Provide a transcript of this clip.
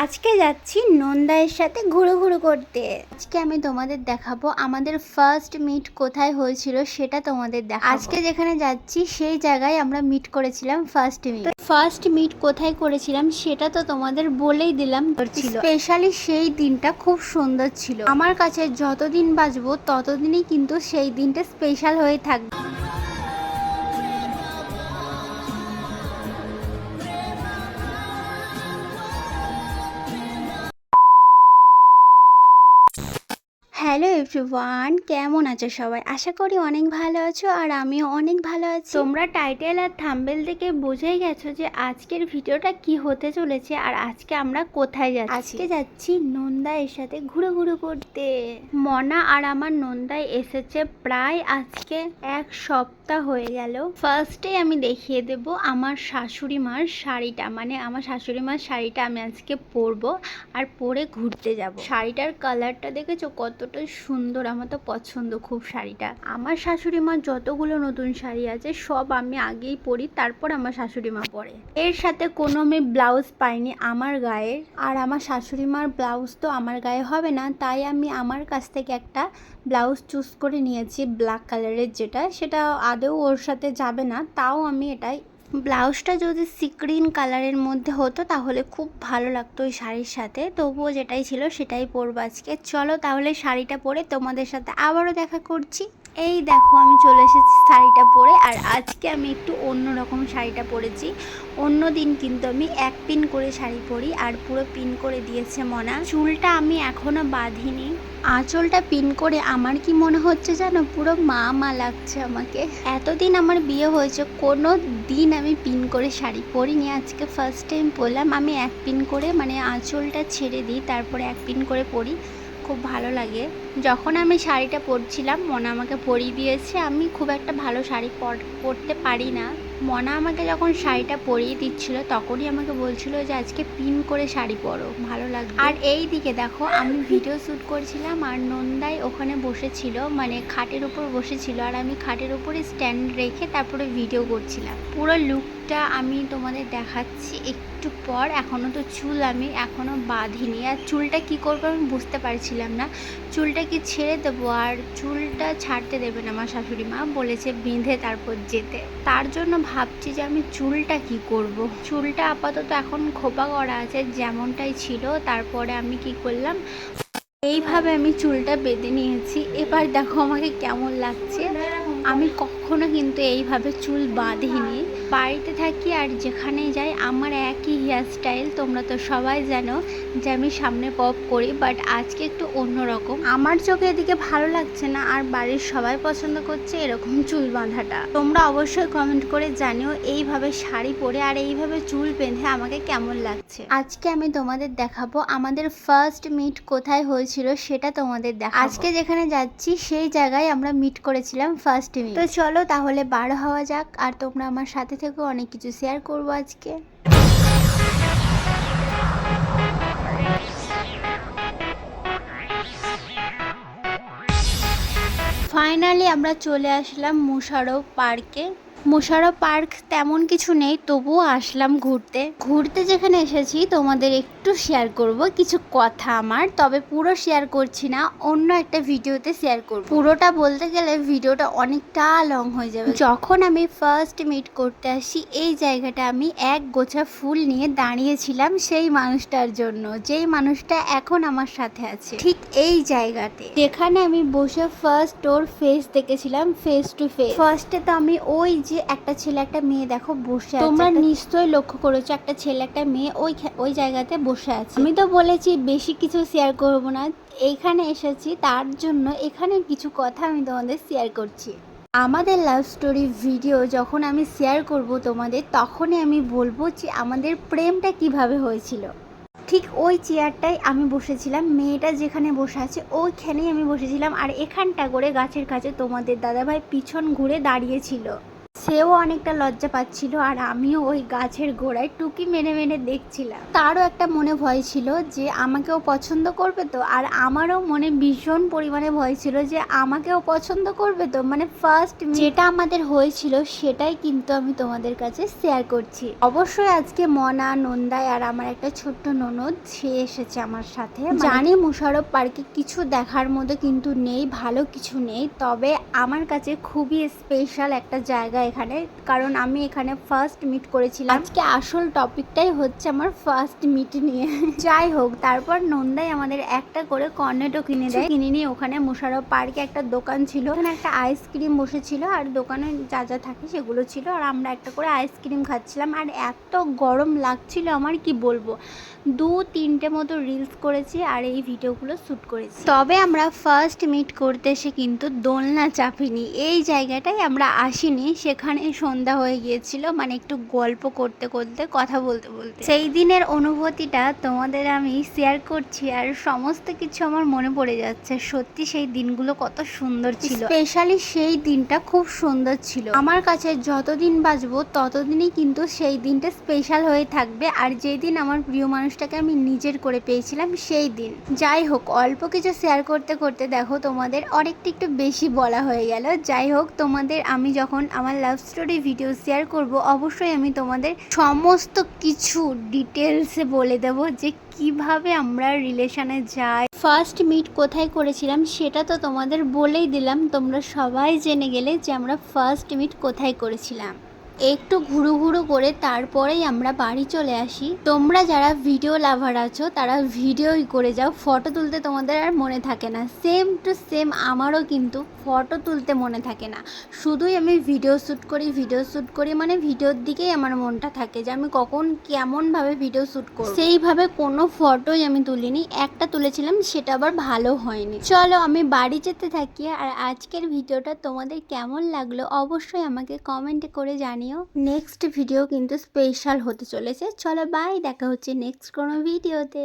আজকে যাচ্ছি নন্দায়ের সাথে ঘুরো ঘুরো করতে। আজকে আমি তোমাদের দেখাবো আমাদের ফার্স্ট মিট কোথায় হয়েছিল সেটা তোমাদের দেখা আজকে যেখানে যাচ্ছি সেই জায়গায় আমরা মিট করেছিলাম ফার্স্ট মিট ফার্স্ট মিট কোথায় করেছিলাম সেটা তো তোমাদের বলেই দিলাম। ছিল। স্পেশালি সেই দিনটা খুব সুন্দর ছিল। আমার কাছে যতদিন বাঁচবো ততদিনই কিন্তু সেই দিনটা স্পেশাল হয়ে থাকবে। Hello এভরিওয়ান কেমন আছো সবাই? আশা করি অনেক ভালো আছো আর আমিও অনেক ভালো আছি। তোমরা টাইটেল আর থাম্বেল থেকে বুঝেই গেছো যে আজকের ভিডিওটা কি হতে চলেছে আর আজকে আমরা কোথায় যাচ্ছি। আজকে যাচ্ছি নন্দা এর সাথে ঘুরে ঘুরে করতে। মনা আর আমার নন্দায় এসেছে প্রায় আজকে এক সপ্তাহ হয়ে গেল। ফার্স্টে আমি দেখিয়ে দেব আমার শাশুড়ি মার শাড়িটা। মানে আমার শাশুড়ি মার শাড়িটা আমি আজকে পরবো আর পরে ঘুরতে যাব। শাড়িটার কালারটা দেখেছ কতটা সুন্দর আমার তো পছন্দ খুব শাড়িটা। আমার শাশুড়ি মার যতগুলো নতুন শাড়ি আছে, সব আমি আগেই পরি, তারপর আমার শাশুড়ি মা পরে। এর সাথে কোনো আমি ব্লাউজ পাইনি আমার গায়ের, আর আমার শাশুড়ি মার ব্লাউজ তো আমার গায়ে হবে না, তাই আমি আমার কাছ থেকে একটা ব্লাউজ চুজ করে নিয়েছি, ব্ল্যাক কালারের যেটা, সেটা আদৌ ওর সাথে যাবে না, তাও আমি এটাই ব্লাউজটা যদি সিক্রিন কালারের মধ্যে হতো, তাহলে খুব ভালো লাগতো ওই শাড়ির সাথে। তবুও যেটাই ছিল সেটাই পরবো আজকে। চলো তাহলে শাড়িটা পরে তোমাদের সাথে আবারও দেখা করছি। এই দেখো আমি চলে এসেছি শাড়িটা পরে আর আজকে আমি একটু অন্য রকম শাড়িটা পরেছি। অন্য দিন কিন্তু আমি এক পিন করে শাড়ি পরি আর পুরো পিন করে দিয়েছে মনা। চুলটা আমি এখনও বাঁধিনি। আঁচলটা পিন করে আমার কি মনে হচ্ছে জানো পুরো মা মা লাগছে আমাকে। এতদিন আমার বিয়ে হয়েছে কোনো দিন আমি পিন করে শাড়ি পরিনি। আজকে ফার্স্ট টাইম পরলাম আমি এক পিন করে মানে আঁচলটা ছেড়ে দিই তারপরে এক পিন করে পরি। খুব ভালো লাগে। যখন আমি শাড়িটা পরছিলাম, মনা আমাকে পরিয়ে দিয়েছে। আমি খুব একটা ভালো শাড়ি পর- পরতে পারি না। মনা আমাকে যখন শাড়িটা পরিয়ে দিচ্ছিল, তখনই আমাকে বলছিল যে, আজকে পিন করে শাড়ি পরো, ভালো লাগবে। আর এই দিকে দেখো, আমি ভিডিও শ্যুট করছিলাম আর নন্দাই ওখানে বসেছিল মানে খাটের উপর বসেছিল। আর আমি খাটের উপরে স্ট্যান্ড রেখে তারপরে ভিডিও করছিলাম। পুরো লুকটা আমি তোমাদের দেখাচ্ছি একটু পর। এখনও তো চুল আমি এখনও বাঁধিনি। আর চুলটা কি করব আমি বুঝতে পারছিলাম না। চুলটা কি ছেড়ে দেবো? আর চুলটা ছাড়তে দেবে না আমার শাশুড়ি মা। বলেছে বেঁধে তারপর যেতে। তার জন্য ভাবছি যে আমি চুলটা কি করব। চুলটা আপাতত এখন খোপা করা আছে, যেমনটাই ছিল। তারপরে আমি কি করলাম? এইভাবে আমি চুলটা বেঁধে নিয়েছি। এবার দেখো আমাকে কেমন লাগছে। আমি কখনো কিন্তু এইভাবে চুল বাঁধিনি। বাড়িতে থাকি আর যেখানেই যাই, আমার একই হেয়ার স্টাইল তোমরা তো সবাই জানো যে আমি সামনে পপ করি বাট আজকে একটু অন্যরকম। আমার চোখে এদিকে ভালো লাগছে না, আর বাড়ির সবাই পছন্দ করছে এরকম চুল বাঁধাটা। তোমরা অবশ্যই কমেন্ট করে জানিও এইভাবে শাড়ি পরে আর এইভাবে চুল বেঁধে আমাকে কেমন লাগছে। আজকে আমি তোমাদের দেখাবো আমাদের ফার্স্ট মিট কোথায় হয়েছিল, সেটা তোমাদের দেখা আজকে যেখানে যাচ্ছি, সেই জায়গায় আমরা মিট করেছিলাম ফার্স্ট মিট তো চলো তাহলে বার হওয়া যাক, আর তোমরা আমার সাথে থেকে অনেক কিছু শেয়ার করব আজকে। ফাইনালি আমরা চলে আসলাম মুশারফ পার্কে। মুশারফ পার্ক তেমন কিছু নেই, তবুও আসলাম ঘুরতে। ঘুরতে যেখানে এসেছি, তোমাদের একটু শেয়ার করব। কিছু কথা আমার, তবে পুরো শেয়ার করছি না, অন্য একটা ভিডিওতে শেয়ার করব। পুরোটা বলতে গেলে ভিডিওটা অনেকটা লং হয়ে যাবে। যখন আমি ফার্স্ট মিট করতে আসি, এই জায়গাটা আমি এক গোছা ফুল নিয়ে দাঁড়িয়েছিলাম সেই মানুষটার জন্য, যেই মানুষটা এখন আমার সাথে আছে। ঠিক এই জায়গাতে, যেখানে আমি বসে ফার্স্ট ওর ফেস দেখেছিলাম ফেস টু ফেস ফার্স্টে তো আমি ওই যে একটা ছেলে একটা মেয়ে দেখো বসে আছে। তোমরা নিশ্চয়ই লক্ষ্য করেছ একটা ছেলে একটা মেয়ে ওই ওই জায়গাতে বসে আছে। আমি তো বলেছি বেশি কিছু শেয়ার করব না। এইখানে এসেছি তার জন্য এখানে কিছু কথা আমি তোমাদের শেয়ার করছি। আমাদের লাভ স্টোরি ভিডিও যখন আমি শেয়ার করব তোমাদের তখনই আমি বলব যে আমাদের প্রেমটা কীভাবে হয়েছিল। ঠিক ওই চেয়ারটাই আমি বসেছিলাম মেয়েটা যেখানে বসে আছে ওইখানেই আমি বসেছিলাম। আর এখানটা করে গাছের কাছে তোমাদের দাদাভাই পিছন ঘুরে দাঁড়িয়েছিল সেও অনেকটা লজ্জা পাচ্ছিল আর আমিও ওই গাছের গোড়ায় টুকি মেনে মেনে দেখছিলাম। তারও একটা মনে ভয় ছিল যে আমাকেও পছন্দ করবে তো আর আমারও মনে ভীষণ পরিমাণে ভয় ছিল যে আমাকেও পছন্দ করবে তো মানে ফার্স্ট যেটা আমাদের হয়েছিল সেটাই কিন্তু আমি তোমাদের কাছে শেয়ার করছি। অবশ্যই আজকে মনা নন্দায় আর আমার একটা ছোট্ট ননদ সে এসেছে আমার সাথে। জানি মুশারফ পার্কে কিছু দেখার মতো কিন্তু নেই ভালো কিছু নেই তবে আমার কাছে খুবই স্পেশাল একটা জায়গা এখানে কারণ আমি এখানে ফার্স্ট মিট করেছিলাম। আজকে আসল টপিকটাই হচ্ছে আমার ফার্স্ট মিট নিয়ে। যাই হোক তারপর নন্দাই আমাদের একটা করে কর্নেটো কিনে দেয়। কিনে নিয়ে ওখানে মুশারফ পার্কে একটা দোকান ছিল। ওখানে একটা আইসক্রিম বসেছিল আর দোকানে যা যা থাকে সেগুলো ছিল। আর আমরা একটা করে আইসক্রিম খাচ্ছিলাম। আর এত গরম লাগছিল আমার কি বলব? দু তিনটে মতো রিলস করেছি আর এই ভিডিওগুলো শ্যুট করেছি। তবে আমরা ফার্স্ট মিট করতে এসে কিন্তু দোলনা চাপিনি। এই জায়গাটায় আমরা আসিনি। সেখানে সন্ধ্যা হয়ে গিয়েছিল মানে একটু গল্প করতে করতে, কথা বলতে বলতে। সেই দিনের অনুভূতিটা তোমাদের আমি শেয়ার করছি আর সমস্ত কিছু আমার মনে পড়ে যাচ্ছে। সত্যি সেই দিনগুলো কত সুন্দর ছিল। স্পেশালি সেই দিনটা খুব সুন্দর ছিল। আমার কাছে যতদিন বাঁচবো, ততদিনই কিন্তু সেই দিনটা স্পেশাল হয়ে থাকবে। আর যেই দিন আমার প্রিয় মানুষটাকে আমি নিজের করে পেয়েছিলাম, সেই দিন। যাই হোক, অল্প কিছু শেয়ার করতে করতে দেখো তোমাদের অনেকটা একটু বেশি বলা হয়ে গেল। যাই হোক, তোমাদের আমি যখন আমার লাভ স্টোরি ভিডিও শেয়ার করব, অবশ্যই আমি তোমাদের সমস্ত কিছু ডিটেলসে বলে দেব যে কীভাবে আমরা রিলেশনে যাই। ফার্স্ট মিট কোথায় করেছিলাম সেটা তো তোমাদের বলেই দিলাম, তোমরা সবাই জেনে গেলে যে আমরা ফার্স্ট মিট কোথায় করেছিলাম। একটু ঘুরু ঘুরু করে তারপরেই আমরা বাড়ি চলে আসি। তোমরা যারা ভিডিও লাভার আছো, তারা ভিডিওই করে যাও ফটো তুলতে তোমাদের আর মনে থাকে না। সেম টু সেম আমারও কিন্তু ফটো তুলতে মনে থাকে না। শুধুই আমি ভিডিও শ্যুট করি ভিডিও শ্যুট করি মানে ভিডিওর দিকেই আমার মনটা থাকে যে আমি কখন কেমনভাবে ভিডিও শ্যুট করব। সেইভাবে কোনো ফটোই আমি তুলিনি। একটা তুলেছিলাম, সেটা আবার ভালো হয়নি। চলো আমি বাড়ি যেতে থাকি আর আজকের ভিডিওটা তোমাদের কেমন লাগল অবশ্যই আমাকে কমেন্টে করে জানিও। নেক্সট ভিডিও কিন্তু স্পেশাল হতে চলেছে। চলো বাই দেখা হচ্ছে নেক্সট কোনো ভিডিওতে